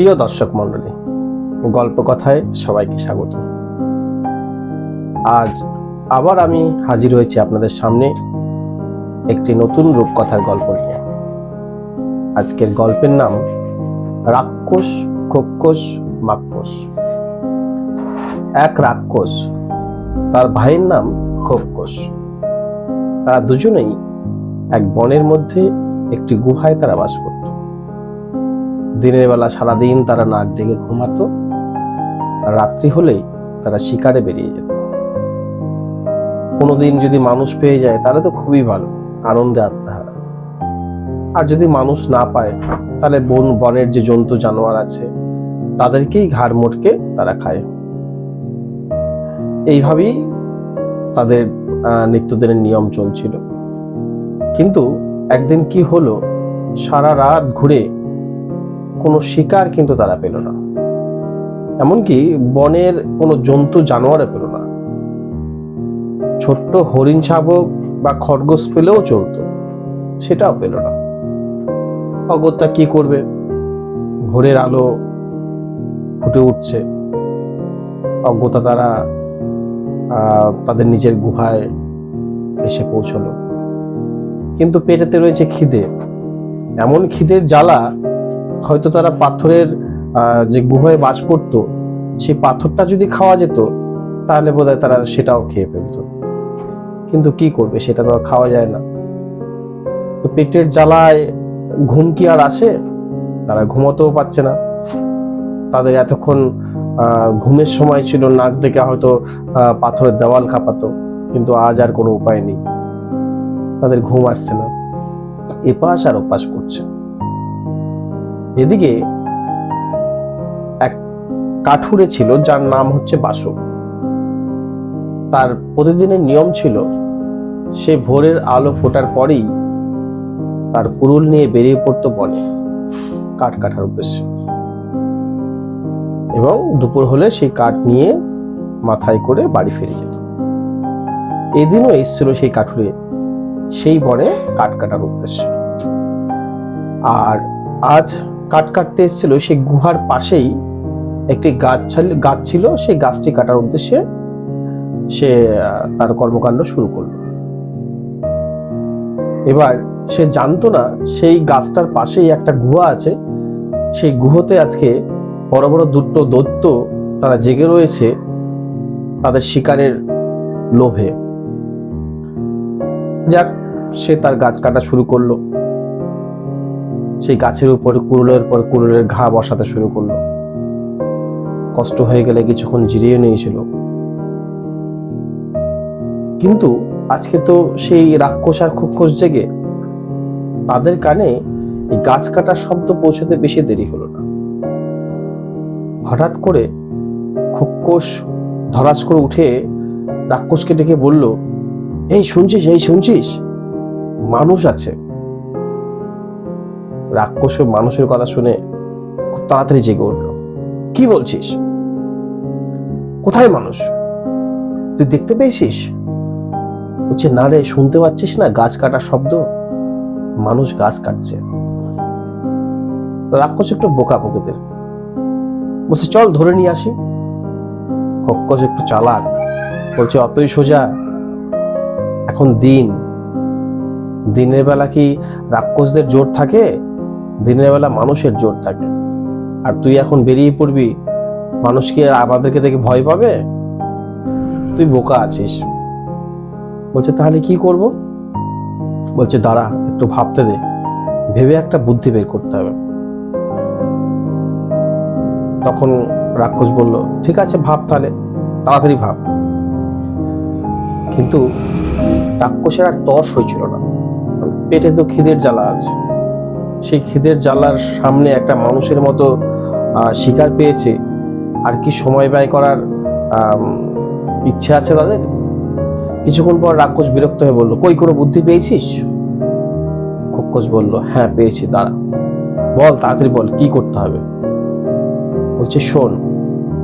প্রিয় দর্শক মণ্ডলী গল্প কথায় সবাইকে স্বাগত। আজ আবার আমি হাজির হয়েছি আপনাদের সামনে একটি নতুন রূপকথার গল্প নিয়ে। আজকের গল্পের নাম রাক্ষস, খোক্ষস মাক্ষস এক রাক্ষস, তার ভাইয়ের নাম খোক্ষস। তারা দুজনেই এক বনের মধ্যে একটি গুহায় তারা বাস করত। দিনের বেলা সারাদিন তারা নাক ডেকে ঘুমাতো রাত্রি হলেই তারা শিকারে বেরিয়ে যেত। কোনোদিন যদি মানুষ পেয়ে যায়, তাহলে তো খুবই ভালো, আনন্দে আত্মহারা। আর যদি মানুষ না পায়, তাহলে বন, বনের যে জন্তু জানোয়ার আছে, তাদেরকেই ঘাড় মোটকে তারা খায়। এইভাবেই তাদের নিত্যদিনের নিয়ম চলছিল। কিন্তু একদিন কি হলো, সারা রাত ঘুরে কোনো শিকার কিন্তু তারা পেল না। এমনকি বনের কোনো জন্তু জানোয়ারে পেল না। ছোট্ট হরিণ শাবক বা খরগোশ পেলেও চলতো, সেটাও পেল না। অগত্যা কি করবে? ভোরের আলো ফুটে উঠছে। অজ্ঞতা তারা তাদের নিজের গুহায় এসে পৌঁছলো। কিন্তু পেটেতে রয়েছে খিদে। এমন খিদের জ্বালা হয়তো তারা পাথরের যে গুহায় বাস করত, সেই পাথরটা যদি খাওয়া যেত, তাহলে বোধহয় তারা সেটাও খেয়ে ফেলতো। কিন্তু কি করবে? সেটা তো আর খাওয়া যায় না। তো পেটের জ্বালায় ঘুম কি আর আসে? তারা ঘুমাতেও পাচ্ছে না। তাদের এতক্ষণ ঘুমের সময় ছিল, নাক ডেকে হয়তো পাথরের দেওয়াল কাঁপাতো কিন্তু আজ আর কোনো উপায় নেই। তাদের ঘুম আসছে না। এপাশ আর ওপাশ করছে। এদিকে এক কাঠুরে ছিল, যার নাম হচ্ছে বাসু। তার প্রতিদিনের নিয়ম ছিল, সে ভোরের আলো ফোটার পরেই তার কুরুল নিয়ে বেরিয়ে পড়তো বনে, কাঠ কাটার উদ্দেশ্যে। এবং দুপুর হলে সেই কাঠ নিয়ে মাথায় করে বাড়ি ফিরে যেত। এদিনও এসেছিল সেই কাঠুরে, সেই বনে কাঠ কাটার উদ্দেশ্যে। আর আজ কাঠ কাটতে এসেছিল সেই গুহার পাশেই একটি গাছ গাছ ছিল, সেই গাছটি কাটার উদ্দেশ্যে সে তার কর্মকাণ্ড শুরু করল। এবার সে জানতো না, সেই গাছটার পাশেই একটা গুহা আছে। সেই গুহতে আজকে বড় বড় দুটো দৈত্য তারা জেগে রয়েছে তাদের শিকারের লোভে। যাক, সে তার গাছ কাটা শুরু করল। সেই গাছের উপর কুড়ুলের পর কুড়ুলের ঘা বসাতে শুরু করল। কষ্ট হয়ে গেলে কিছুক্ষণ জিরিয়ে নিয়েছিল। কিন্তু আজকে তো সেই রাক্ষস আর খুক্ষস জেগে তাদের কানে গাছ কাটার শব্দ পৌঁছতে বেশি দেরি হলো না। হঠাৎ করে খুক্ষস ধরাস করে উঠে রাক্ষসকে ডেকে বলল, এই শুনছিস এই শুনছিস? মানুষ আছে। রাক্ষস মানুষের কথা শুনে খুব তাড়াতাড়ি জেগে উঠল। কি বলছিস? কোথায় মানুষ? তুই দেখতে পেয়েছিস? বলছে, না রে, শুনতে পাচ্ছিস না গাছ কাটার শব্দ? মানুষ গাছ কাটছে। রাক্ষস একটু বোকা প্রকৃতির। বলছে, চল ধরে নিয়ে আসি। খক্কস একটু চালাক। বলছে, অতই সোজা। এখন দিন। দিনের বেলা কি রাক্ষসদের জোর থাকে? দিনের বেলা মানুষের জোর থাকে। আর তুই এখন বেরিয়ে পড়বি, মানুষ কি আমাদেরকে দেখে ভয় পাবে? তুই বোকা আছিস। বলছে, তাহলে কি করব? বলছে, দাঁড়া, একটু ভাবতে দে। ভেবে একটা বুদ্ধি বের করতে হবে। তখন রাক্ষস বলল, ঠিক আছে, ভাব তাহলে। তাড়াতাড়ি ভাব। কিন্তু রাক্ষসের আর তর্স হয়েছিল না। পেটে তো খিদের জ্বালা আছে। সেই খিদের জ্বালার সামনে একটা মানুষের মতো শিকার পেয়েছে। আর কি সময় ব্যয় করার ইচ্ছে আছে তাদের? কিছুক্ষণ পর রাক্ষস বিরক্ত হয়ে বলল, কই কোনো বুদ্ধি পেয়েছিস? খক্ষস বলল হ্যাঁ পেয়েছি, দাঁড়া। বল, তাড়াতাড়ি বল, কি করতে হবে? বলছে, শোন,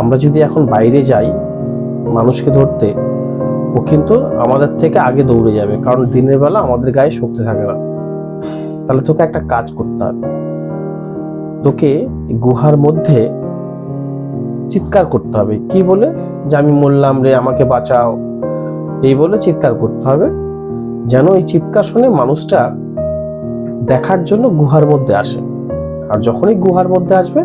আমরা যদি এখন বাইরে যাই মানুষকে ধরতে, ও কিন্তু আমাদের থেকে আগে দৌড়ে যাবে, কারণ দিনের বেলা আমাদের গায়ে শক্তি থাকে না। তাহলে তোকে একটা কাজ করতে হবে। তোকে গুহার মধ্যে চিৎকার করতে হবে। কি বলে? যে আমি মরলাম রে, আমাকে বাঁচাও। এই বলে চিৎকার করতে হবে। যেন এই চিৎকার শুনে মানুষটা দেখার জন্য গুহার মধ্যে আসে। আর যখনই গুহার মধ্যে আসবে,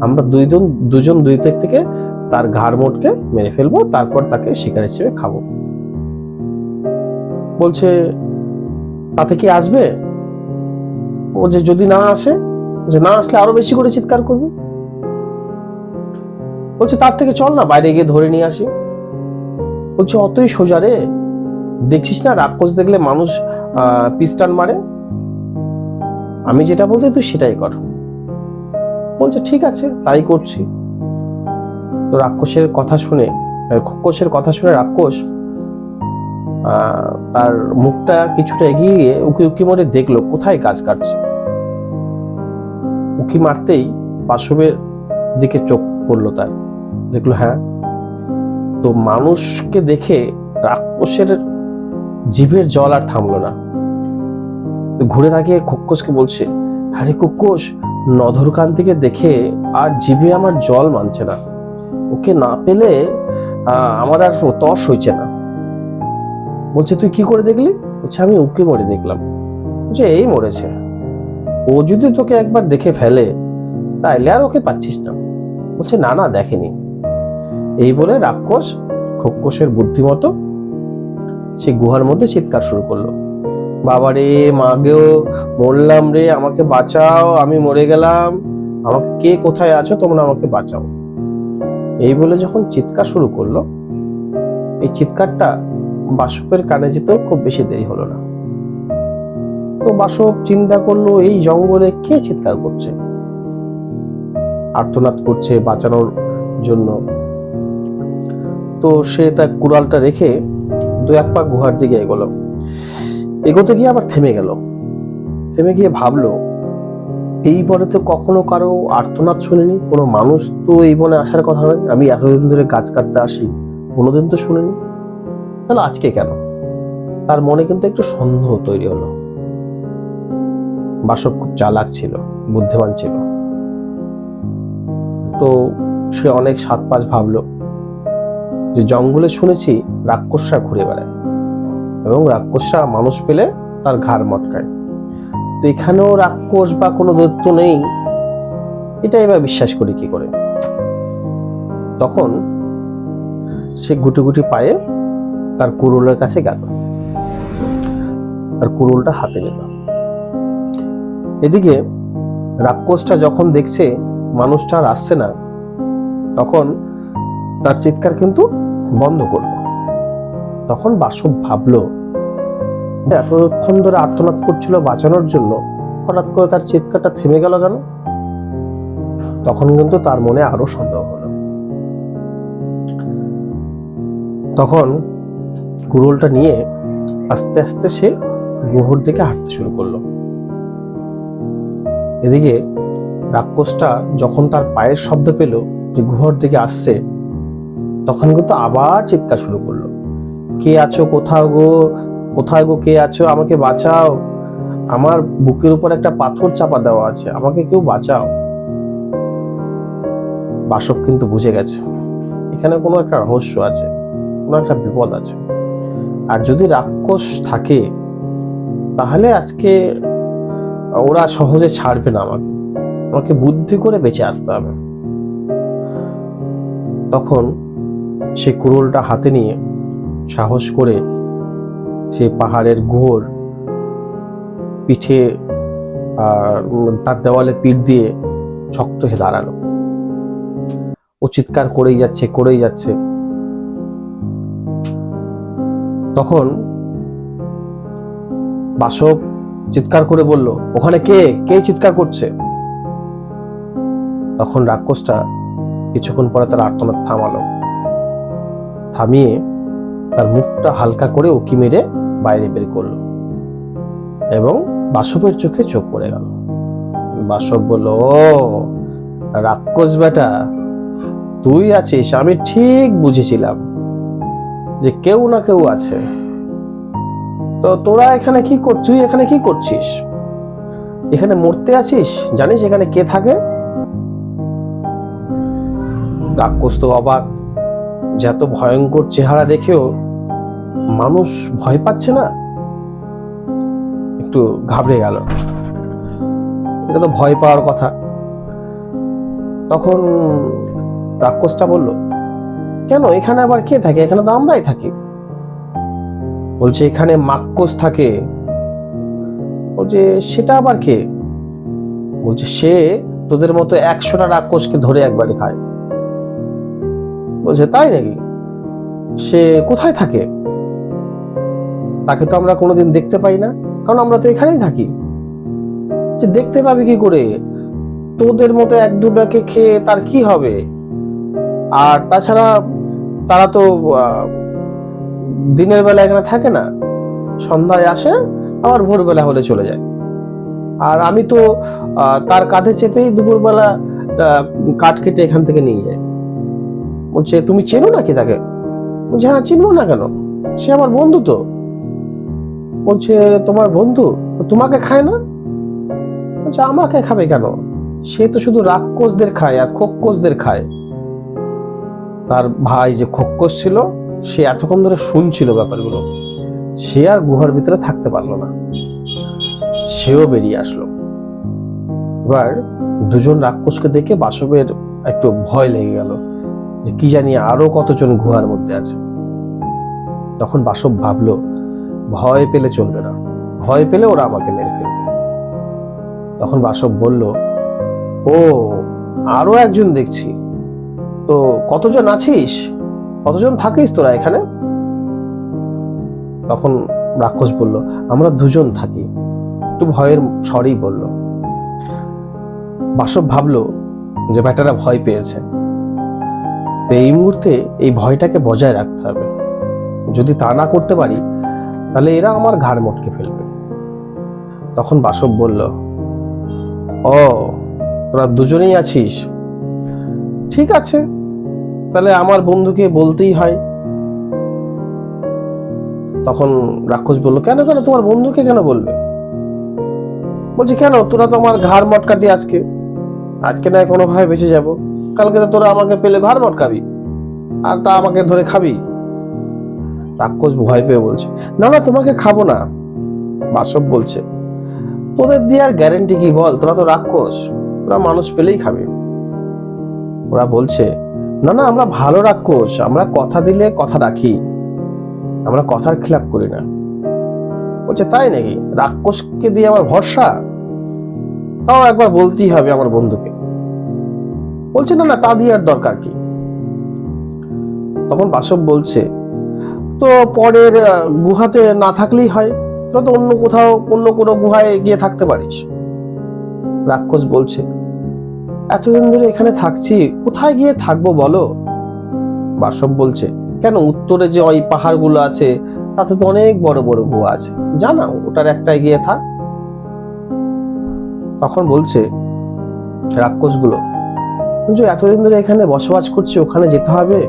আমরা দুইজন, দুজন দুই দিক থেকে তার ঘাড় মোটকে মেরে ফেলব, তারপর তাকে শিকার হিসেবে খাব। বলছে, তাতে কি আসবে? ও যে যদি না আসে, যে না আসলে আরও বেশি করে চিৎকার করবে? বলছে, তার থেকে চল না, বাইরে গিয়ে ধরে নিয়ে আসি। বলছে, অতই সোজা রে। দেখছিস না, রাক্ষস দেখলে মানুষ পিস্টান মারে? আমি যেটা বলতে, তুই সেটাই কর। বলছে, ঠিক আছে, তাই করছি। তো রাক্ষসের কথা শুনে, খোকসের কথা শুনে রাক্ষস তার মুখটা কিছুটা এগিয়ে গিয়ে উকি উকি মরে দেখল, কোথায় গাছ কাটছে? উকি মারতেই বাসবের দিকে চোখ পড়ল তার। দেখল হ্যাঁ তো মানুষকে দেখে রাক্ষসের জিভের জল আর থামলো না। ঘুরে তাকিয়ে খোকসকে বলছে, আরে কুক্কোস নধরকান্তিকে দেখে আর জিভে আমার জল মানছে না। ওকে না পেলে আমার আর তস হইছে না। বলছে, তুই কি করে দেখলি? বলছে, আমি ওকে মরে দেখলাম। বলছে, এই মরেছে। ও যদি তোকে একবার দেখে ফেলে, তাইলে আর ওকে পাচ্ছিস না। বলছে, না না, দেখেনি। এই বলে রাক্ষস খোকসের বুদ্ধিমতো সে গুহার মধ্যে চিৎকার শুরু করল। বাবা রে মাগেও মরলাম রে, আমাকে বাঁচাও, আমি মরে গেলাম। আমাকে কে কোথায় আছো, তোমরা আমাকে বাঁচাও। এই বলে যখন চিৎকার শুরু করল, এই চিৎকারটা বাসকের কানে যেতেও খুব বেশি দেরি হলো না। তো বাসক চিন্তা করল, এই জঙ্গলে কে চিৎকার করছে? আর্তনাদ করছে বাঁচানোর জন্য। তো সে তার কুড়ালটা রেখে দু এক পা গুহার দিকে এগোলো। এগোতে গিয়ে আবার থেমে গেল। থেমে গিয়ে ভাবলো, এই বনে তো কখনো কারও আর্তনাদ শুনিনি, কোনো মানুষ তো এই বনে আসার কথা নয়। আমি এতদিন ধরে গাছ কাটতে আসি কোনোদিন তো শুনিনি। তাহলে আজকে কেন? তার মনে কিন্তু একটু সন্দেহ তৈরি হলো। বাসব খুব চালাক ছিল, বুদ্ধিমান ছিল। তো সে অনেক সাত পাঁচ ভাবলো যে জঙ্গলে শুনেছি রাক্ষসরা ঘুরে বেড়ায় এবং রাক্ষসরা মানুষ পেলে তার ঘাড় মটকায়। তো এখানেও রাক্ষস বা কোনো দৈত্য নেই, এটা এবার বিশ্বাস করি কি করে? তখন সে গুটি গুটি পায়ে তার কুরুলের কাছে গেল। তার কুরুলটা হাতে নিল এদিকে রাক্ষসটা যখন দেখছে মানুষটা আর আসছে না, তখন তার চিৎকার কিন্তু বন্ধ করল। তখন বাসব ভাবলো, এতক্ষণ ধরে আর্তনাদ করছিল বাঁচানোর জন্য, হঠাৎ করে তার চিৎকারটা থেমে গেল কেন? তখন কিন্তু তার মনে আরও সন্দেহ হলো। তখন কুরুলটা নিয়ে আস্তে আস্তে সে গুহর দিকে হাঁটতে শুরু করল। এদিকে রাক্ষসটা যখন তার পায়ের শব্দ পেল যে গুহর দিকে আসছে, তখন কিন্তু আবার চিৎকার শুরু করল। কে আছো? কোথাও গো? কোথায় গো? কে আছো? আমাকে বাঁচাও। আমার বুকের উপর একটা পাথর চাপা দেওয়া আছে। আমাকে কেউ বাঁচাও। বাসক কিন্তু বুঝে গেছে। এখানে কোনো একটা রহস্য আছে, কোনো একটা বিপদ আছে। আর যদি রাক্ষস থাকে, তাহলে আজকে ওরা সহজে ছাড়বে না আমাকে। আমাকে বুদ্ধি করে বেঁচে আসতে হবে। তখন সে কুরুলটা হাতে নিয়ে সাহস করে সে পাহাড়ের ঘোর পিঠে তার দেওয়ালে পিঠ দিয়ে শক্ত হয়ে দাঁড়াল। ও চিৎকার করেই যাচ্ছে করেই যাচ্ছে। তখন বাসব চিৎকার করে বলল, ওখানে কে? কে চিৎকার করছে? তখন রাক্ষসটা কিছুক্ষণ পরে তার আর্তনাদ থামালো। থামিয়ে তার মুখটা হালকা করে উকি মেরে বাইরে বের করল এবং বাসবের চোখে চোখ পড়ে গেল। বাসব বলল, ও, রাক্ষস বেটা, তুই আছিস, আমি ঠিক বুঝেছিলাম। যে কেউ না কেউ আছে। তো তোরা এখানে কি কর, তুই এখানে কি করছিস? এখানে মরতে আছিস? জানিস এখানে কে থাকে? রাক্ষস তো অবাক। যে এত ভয়ঙ্কর চেহারা দেখেও মানুষ ভয় পাচ্ছে না? একটু ঘাবড়ে গেল। এটা তো ভয় পাওয়ার কথা। তখন রাক্ষসটা বলল কেন? এখানে আবার কে থাকে? এখানে তো আমরাই থাকি। বলছে, এখানে মাক্কস থাকে। বলছে, সেটা আবার কে? বলছে, সে তোদের মতো একশোটা রাক্ষসকে ধরে একবারে খায়। বলছে, তাই নাকি? সে কোথায় থাকে? তাকে তো আমরা কোনোদিন দেখতে পাই না, কারণ আমরা তো এখানেই থাকি। যে দেখতে পাবি কি করে? তোদের মতো এক দুটাকে খেয়ে তার কি হবে? আর তাছাড়া তারা তো দিনের বেলা এখানে থাকে না, সন্ধ্যায় আসে, আবার ভোরবেলা হলে চলে যায়। আর আমি তো তার কাঁধে চেপেই দুপুরবেলা কাঠ কেটে এখান থেকে নিয়ে যাই। বলছে, তুমি চেনো নাকি তাকে? বলছে হ্যাঁ চিনবো না কেন? সে আমার বন্ধু তো। বলছে, তোমার বন্ধু? তোমাকে খায় না? বলছে, আমাকে খাবে কেন? সে তো শুধু রাক্ষসদের খায় আর খোক্কসদের খায়। তার ভাই যে খোক্কস ছিল, সে এতক্ষণ ধরে শুনছিল ব্যাপারগুলো। সে আর গুহার ভিতরে থাকতে পারল না। সেও বেরিয়ে আসলো। এবার দুজন রাক্ষসকে দেখে বাসবের একটু ভয় লেগে গেল যে কি জানি আরও কতজন গুহার মধ্যে আছে। তখন বাসব ভাবলো, ভয় পেলে চলবে না। ভয় পেলে ওরা আমাকে মেরে ফেলবে। তখন বাসব বলল, ও, আরও একজন দেখছি। তো কতজন আছিস? কতজন থাকিস তোরা এখানে? তখন রাক্ষস বলল, আমরা দুজন থাকি। একটু ভয়ের স্বরেই বলল। বাসব ভাবলো যে ব্যাটারা ভয় পেয়েছে। এই মুহূর্তে এই ভয়টাকে বজায় রাখতে হবে। যদি তা না করতে পারি, তাহলে এরা আমার ঘাড় মটকে ফেলবে। তখন বাসব বলল, ও, তোরা দুজনেই আছিস? ঠিক আছে। তাহলে আমার বন্ধুকে বলতেই হয়। তখন রাক্ষস বলল, কেন কেন, তোমার বন্ধুকে কেন বলবে বলছি, কেন, তোরা তো আমার ঘাড় মটকাটি আজকে। আজকে না কোনোভাবে বেঁচে যাব। কালকে তো তোরা আমাকে পেলে ঘাড় মটকাবি। আর তা আমাকে ধরে খাবি। রাক্ষস ভয় পেয়ে বলছে, না না, তোমাকে খাব না। বাসব বলছে, তোদের দিয়ে আর গ্যারেন্টি কি বল? তোরা তো রাক্ষস। তোরা মানুষ পেলেই খাবি। ওরা বলছে না না, আমরা ভালো রাক্ষস, আমরা কথা দিলে কথা রাখি। আমরা কথার খিলাপ করি না। বলছে, তাই নাকি? রাক্ষসকে দিয়ে আমার ভরসা? তাও একবার বলতেই হবে আমার বন্ধুকে। বলছে, না না, তা দিয়ে আর দরকার কি? তখন বাসব বলছে, তো পরের গুহাতে না থাকলেই হয়। তো অন্য কোথাও, অন্য কোনো গুহায় গিয়ে থাকতে পারিস। রাক্ষস বলছে এতদিন ধরে এখানে থাকছি, কোথায় গিয়ে থাকব বলো? বাসব বলছে, কেন উত্তরে যে ওই পাহাড়গুলো আছে, তাতে তো অনেক বড় বড় গুহা আছে। জানা ওটার একটাই গিয়ে থাক। তখন বলছে, রাক্ষসগুলো যে এতদিন ধরে এখানে বসবাস করছি, ওখানে যেতে হবে?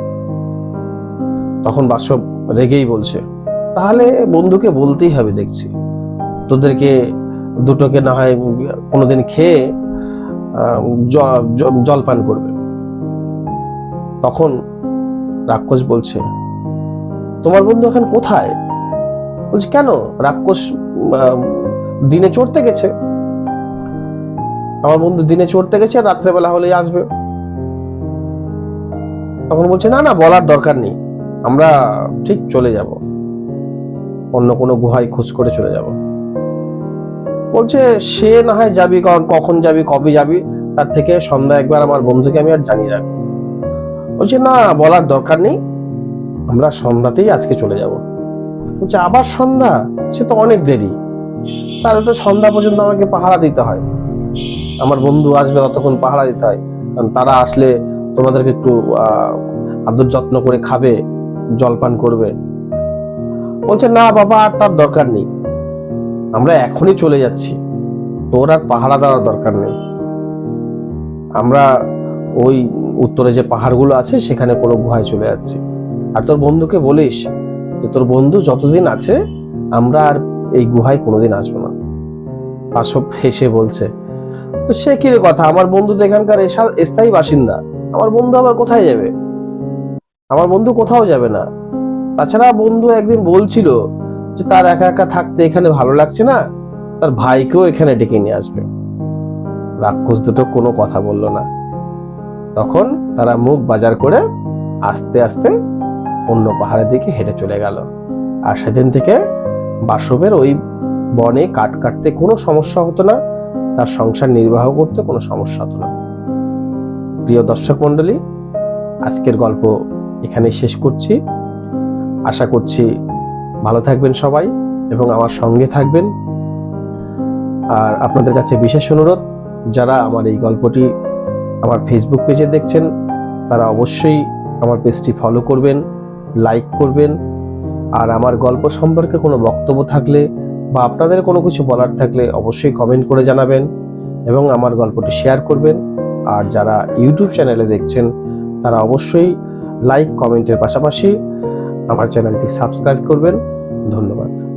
তখন বাসব রেগেই বলছে, তাহলে বন্ধুকে বলতেই হবে, দেখছি। তোদেরকে, দুটোকে না হয় কোনোদিন খেয়ে আহ, জ- জ- জলপান করবে। তখন রাক্ষস বলছে তোমার বন্ধু এখন কোথায়? বলছে কেন? রাক্ষস দিনে চড়তে গেছে। আমার বন্ধু দিনে চড়তে গেছে আর রাত্রেবেলা হলেই আসবে। তখন বলছে না না বলার দরকার নেই। আমরা ঠিক চলে যাব। অন্য কোনো গুহায় খোঁজ করে চলে যাব। বলছে, সে না হয় যাবি কখন যাবি, কবে যাবি? তার থেকে সন্ধ্যা একবার আমার বন্ধুকে আমি আর জানিয়ে রাখব বলছে, না, বলার দরকার নেই। আমরা সন্ধ্যাতেই আজকে চলে যাব। বলছে, আবার সন্ধ্যা? সে তো অনেক দেরি। তাহলে তো সন্ধ্যা পর্যন্ত আমাকে পাহারা দিতে হয়। আমার বন্ধু আসবে ততক্ষণ পাহারা দিতে হয়। কারণ তারা আসলে তোমাদেরকে একটু আদর যত্ন করে খাবে, জলপান করবে। বলছে, না বাবা, আর তার দরকার নেই। আমরা এখনই চলে যাচ্ছি। তোর আর পাহারা দেওয়ার দরকার নেই। আমরা ওই উত্তরে যে পাহাড়গুলো আছে, সেখানে কোনো গুহায় চলে যাচ্ছি। আর তোর বন্ধুকে বলিস যে, তোর বন্ধু যতদিন আছে, আমরা আর এই গুহায় কোনোদিন আসব না। পাশব হেসে বলছে, তো সে কি রে কথা? আমার বন্ধু তো এখানকার স্থায়ী বাসিন্দা। আমার বন্ধু আবার কোথায় যাবে? আমার বন্ধু কোথাও যাবে না। তাছাড়া বন্ধু একদিন বলছিল যে তার একা একা থাকতে এখানে ভালো লাগছে না, তার ভাইকেও এখানে ডেকে নিয়ে আসবে। রাক্ষস দুটো কোনো কথা বলল না। তখন তারা মুখ বাজার করে আস্তে আস্তে অন্য পাহাড়ের দিকে হেঁটে চলে গেল। আর সেদিন থেকে বাসবের ওই বনে কাঠ কাটতে কোনো সমস্যা হতো না, তার সংসার নির্বাহ করতে কোনো সমস্যা হতো না। প্রিয় দর্শক মণ্ডলী, আজকের গল্প এখানে শেষ করছি। আশা করছি ভালো থাকবেন সবাই এবং আমার সঙ্গে থাকবেন। আর আপনাদের কাছে বিশেষ অনুরোধ, যারা আমার এই গল্পটি আমার ফেসবুক পেজে দেখছেন, তারা অবশ্যই আমার পেজটি ফলো করবেন লাইক করবেন। আর আমার গল্প সম্পর্কে কোনো বক্তব্য থাকলে বা আপনাদের কোনো কিছু বলার থাকলে অবশ্যই কমেন্ট করে জানাবেন এবং আমার গল্পটি শেয়ার করবেন। আর যারা ইউটিউব চ্যানেলে দেখছেন, তারা অবশ্যই লাইক কমেন্টের পাশাপাশি আমার চ্যানেলটি সাবস্ক্রাইব করবেন। ধন্যবাদ।